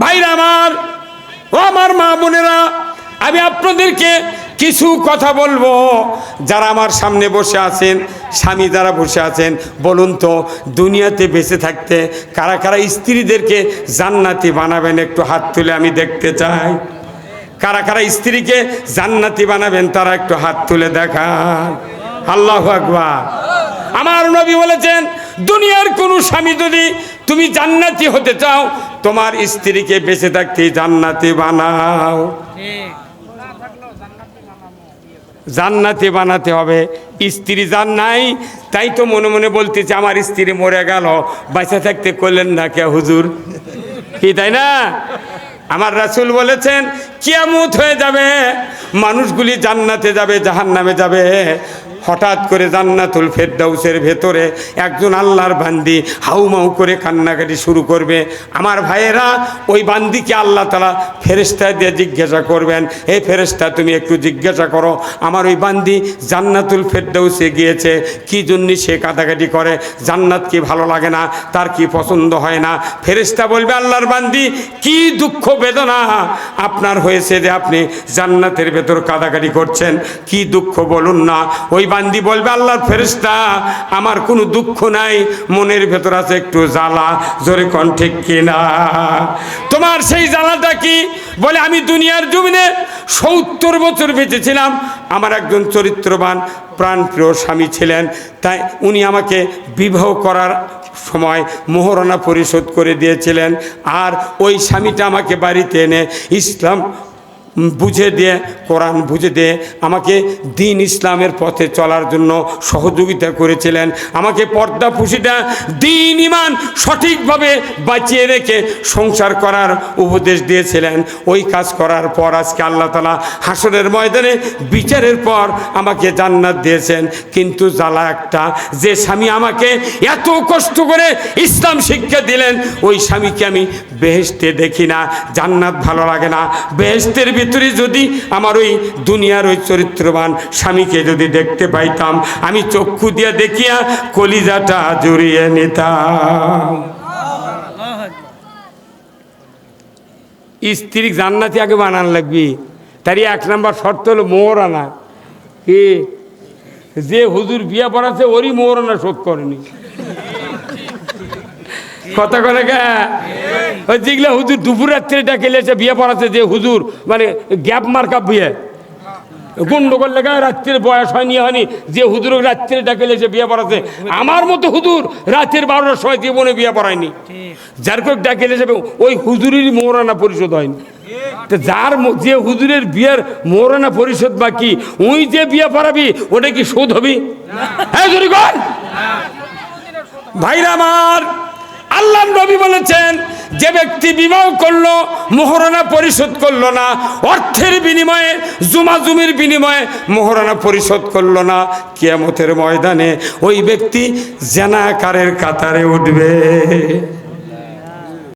ভাইরা আমার, ও আমার মা বোনেরা, আমি আপনাদেরকে কিছু কথা বলব। যারা আমার সামনে বসে আছেন, স্বামী যারা বসে আছেন, বলুন তো, দুনিয়াতে বেঁচে থাকতে কারা কারা স্ত্রীদেরকে জান্নাতি বানাবেন একটু হাত তুলে আমি দেখতে চাই। কারা কারা স্ত্রীকে জান্নাতি বানাবেন তারা একটু হাত তুলে দেখান। আল্লাহ আকবার। আমার নবী বলেছেন, দুনিয়ার কোনো স্বামী যদি তুমি জান্নাতি হতে চাও তোমার স্ত্রীকে বেঁচে থাকতে জান্নাতি বানাও। জান্নাতি বানাতে হবে। স্ত্রী যান নাই, তাই তো মনে মনে বলতেছে, আমার স্ত্রী মরে গেল, বাঁচা থাকতে করলেন না কে হুজুর? কি, তাই না? আমার রাসুল বলেছেন, কিয়ামত হয়ে যাবে, মানুষগুলি জান্নাতে যাবে, জাহান্নামে যাবে। হঠাৎ করে জান্নাতুল ফেরদাউসের ভেতরে একজন আল্লাহর বান্দি হাউমাউ করে কান্নাকাটি শুরু করবে। আমার ভাইয়েরা, ওই বান্দিকে আল্লাহ তালা ফেরেস্তা দিয়ে জিজ্ঞাসা করবেন হে ফেরেস্তা তুমি একটু জিজ্ঞাসা করো, আমার ওই বান্দি জান্নাতুল ফেরদাউসে গিয়েছে, কি জন্য সে কাটাকাটি করে, জান্নাত কি ভালো লাগে না, তার কি পছন্দ হয় না? ফেরেস্তা বলবে, আল্লাহর বান্দি, কি দুঃখ বেদনা আপনার হয়েছে যে আপনি জান্নাতের ভেতর কাদাকাটি করছেন, কি দুঃখ বলুন না। ওই বান্দি বলবে, আল্লাহর ফেরেস্তা আমার কোনো দুঃখ নাই, মনের ভেতর আছে একটু জ্বালা, জোরে কন ঠিক কিনা? তোমার সেই জ্বালাটা কি? বলে, আমি দুনিয়ার জমিনে সত্তর বছর বেঁচেছিলাম। আমার একজন চরিত্রবান, প্রাণপ্রিয় স্বামী ছিলেন। তাই উনি আমাকে বিবাহ করার সময় মোহরণা পরিশোধ করে দিয়েছিলেন। আর ওই স্বামীটা আমাকে বাড়িতে এনে ইসলাম বুঝে দিয়ে, কোরআন বুঝে দিয়ে আমাকে দিন ইসলামের পথে চলার জন্য সহযোগিতা করেছিলেন। আমাকে পর্দা পুষিটা দিন ইমান সঠিকভাবে বাঁচিয়ে রেখে সংসার করার উপদেশ দিয়েছিলেন। ওই কাজ করার পর আজকে আল্লাহ তালা হাসরের ময়দানে বিচারের পর আমাকে জান্নাত দিয়েছেন। কিন্তু জ্বালা একটা, যে স্বামী আমাকে এত কষ্ট করে ইসলাম শিক্ষা দিলেন, ওই স্বামীকে আমি বেহেস্তে দেখি না। জান্নাত ভালো লাগে না। বেহেস্তের ভিতরে যদি আমার ওই দুনিয়ার ওই চরিত্রবান স্বামীকে যদি দেখতে পাইতাম, আমি চক্ষু দিয়া দেখিয়া কলিজাটা জড়িয়ে নিতাম। স্ত্রী জান্নাতি আগে বানান লাগবি। তারই এক নাম্বার শর্ত হলো মোহর আনা কি? যে হুজুর বিয়া পড়াছে, ওরই মোহর আনা শোধ করেনি। কথা করে গা ওই যেগুলা হুজুর দুপুর রাত্রে ডাকে এসে বিয়ে পড়াচ্ছে যে হুজুর মানে গ্যাপ মার্কা বিয়ে। গন্ডগোল লেগে রাত্রের বয়স হয়নি হয়নি। যে হুজুর রাত্রে ডাকে এসে বিয়ে পড়াচ্ছে। আমার মতো হুজুর রাতের বারোটার সময় জীবনে বিয়ে পড়ায়নি। যার কেউ ডাকে এসে ওই হুজুরেরই মোহরানা পরিশোধ হয়নি। যার যে হুজুরের বিয়ের মোহরানা পরিশোধ বাকি ওই যে বিয়ে পড়াবি, ওটা কি শোধ হবি? হ্যাঁ ভাইরা আমার আল্লাহ নবী বলেছেন, যে ব্যক্তি বিবাহ করল, মোহরানা পরিশোধ করল না, অর্থের বিনিময়ে, জুমাজুমির বিনিময়ে মোহরানা পরিশোধ করল না, কিয়ামতের ময়দানে ওই ব্যক্তি জেনাকারের কাতারে উঠবে।